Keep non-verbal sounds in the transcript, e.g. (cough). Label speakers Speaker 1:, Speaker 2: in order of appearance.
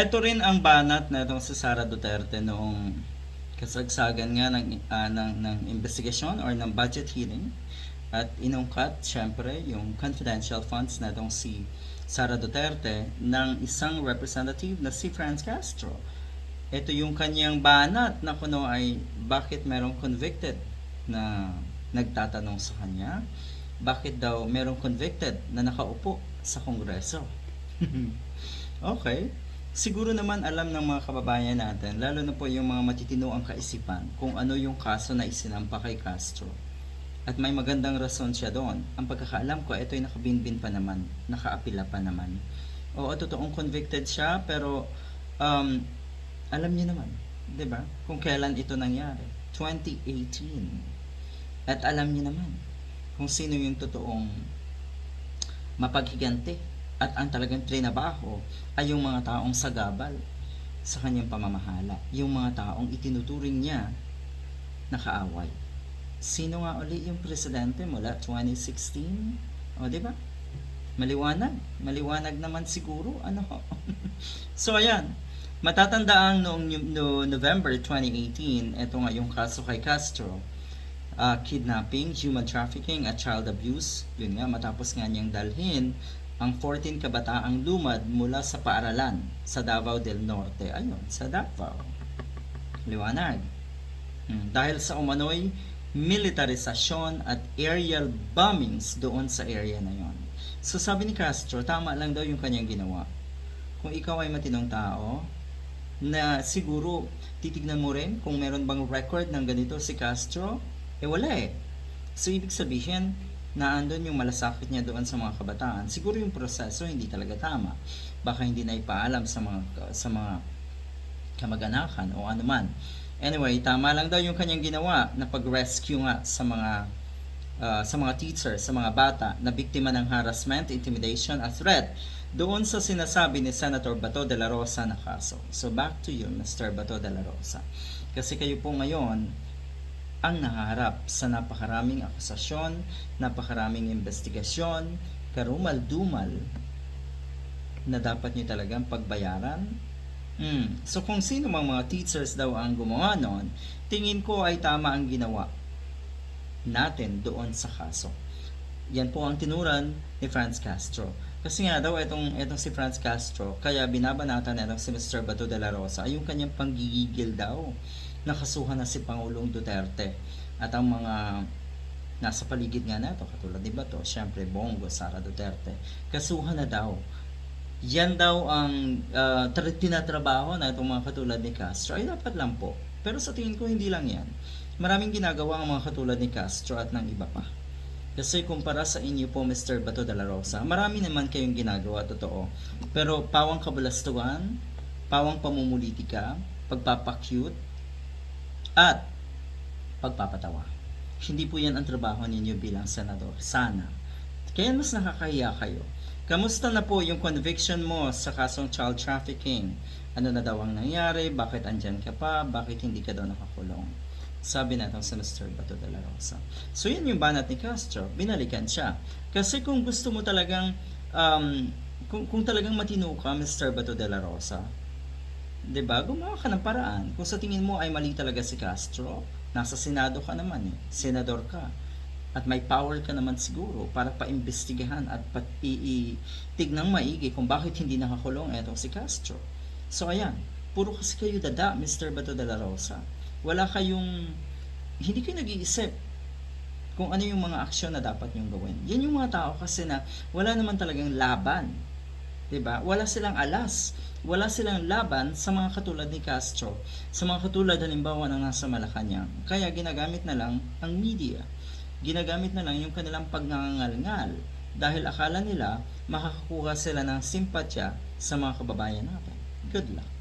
Speaker 1: Ito rin ang banat na itong si Sara Duterte noong kasagsagan nga ng, ah, ng, ng investigasyon or ng budget hearing at inungkat syempre yung confidential funds na itong si Sara Duterte ng isang representative na si Franz Castro. Ito yung kanyang banat na kuno ay bakit merong convicted na nagtatanong sa kanya bakit daw merong convicted na nakaupo sa kongreso. (laughs) okay. Siguro naman alam ng mga kababayan natin, lalo na po yung mga matitino ang kaisipan, kung ano yung kaso na isinampa kay Castro. At may magandang rason siya doon. Ang pagkakaalam ko, ito ay nakabinbin pa naman, nakaapila pa naman. Oo, totoong convicted siya, pero um, alam niyo naman, 'di ba? Kung kailan ito nangyari. 2018. At alam niyo naman kung sino yung totoong mapaghiganti at ang talagang trinabaho ay yung mga taong sagabal sa kanyang pamamahala. Yung mga taong itinuturing niya na kaaway. Sino nga uli yung presidente mula 2016? O, di ba? Maliwanag. Maliwanag naman siguro. Ano? (laughs) so, ayan. Matatandaan noong no, November 2018, ito nga yung kaso kay Castro, uh, kidnapping, human trafficking at child abuse. Yun nga, matapos nga niyang dalhin ang 14 kabataang lumad mula sa paaralan sa Davao del Norte. Ayun, sa Davao. Liwanag. Hmm, dahil sa umano'y militarisasyon at aerial bombings doon sa area na yon. So sabi ni Castro, tama lang daw yung kanyang ginawa. Kung ikaw ay matinong tao, na siguro titignan mo rin kung meron bang record ng ganito si Castro, eh wala eh. So ibig sabihin, na andun yung malasakit niya doon sa mga kabataan. Siguro yung proseso hindi talaga tama. Baka hindi na ipaalam sa mga sa mga kamag-anakan o anuman. Anyway, tama lang daw yung kanyang ginawa na pag-rescue nga sa mga uh, sa mga teachers, sa mga bata na biktima ng harassment, intimidation at threat doon sa sinasabi ni Senator Bato de la Rosa na kaso. So back to you, Mr. Bato de la Rosa. Kasi kayo po ngayon ang naharap sa napakaraming akusasyon, napakaraming investigasyon, karumal-dumal na dapat nyo talagang pagbayaran. Mm. So kung sino mang mga teachers daw ang gumawa noon, tingin ko ay tama ang ginawa natin doon sa kaso. Yan po ang tinuran ni Franz Castro. Kasi nga daw itong, itong si Franz Castro, kaya binabanatan na itong si Mr. Bato de la Rosa ay yung kanyang panggigigil daw. Nakasuhan na si Pangulong Duterte at ang mga nasa paligid nga na ito, katulad ni Bato, syempre Bongo, Sara Duterte, kasuhan na daw. Yan daw ang uh, tinatrabaho na itong mga katulad ni Castro. Ay dapat lang po. Pero sa tingin ko hindi lang yan. Maraming ginagawa ang mga katulad ni Castro at ng iba pa. Kasi kumpara sa inyo po, Mr. Bato de la Rosa, marami naman kayong ginagawa, totoo. Pero pawang kabalastugan, pawang pamumulitika, pagpapakyut, at pagpapatawa. Hindi po yan ang trabaho ninyo bilang senador. Sana. Kaya mas nakakahiya kayo. Kamusta na po yung conviction mo sa kasong child trafficking? Ano na daw ang nangyari? Bakit andyan ka pa? Bakit hindi ka daw nakakulong? Sabi na itong si Mr. Bato de la Rosa. So yun yung banat ni Castro. Binalikan siya. Kasi kung gusto mo talagang um, kung, kung talagang matino ka, Mr. Bato de la Rosa, 'di ba? Gumawa ka ng paraan. Kung sa tingin mo ay mali talaga si Castro, nasa Senado ka naman eh. Senador ka. At may power ka naman siguro para paimbestigahan at pat itignang maigi kung bakit hindi nakakulong etong si Castro. So ayan, puro kasi kayo dada, Mr. Bato de la Rosa. Wala kayong, hindi kayo nag-iisip kung ano yung mga aksyon na dapat nyong gawin. Yan yung mga tao kasi na wala naman talagang laban. 'Di ba? Wala silang alas. Wala silang laban sa mga katulad ni Castro, sa mga katulad halimbawa ng nasa Malacanang. Kaya ginagamit na lang ang media. Ginagamit na lang yung kanilang pagngangalngal dahil akala nila makakakuha sila ng simpatya sa mga kababayan natin. Good luck.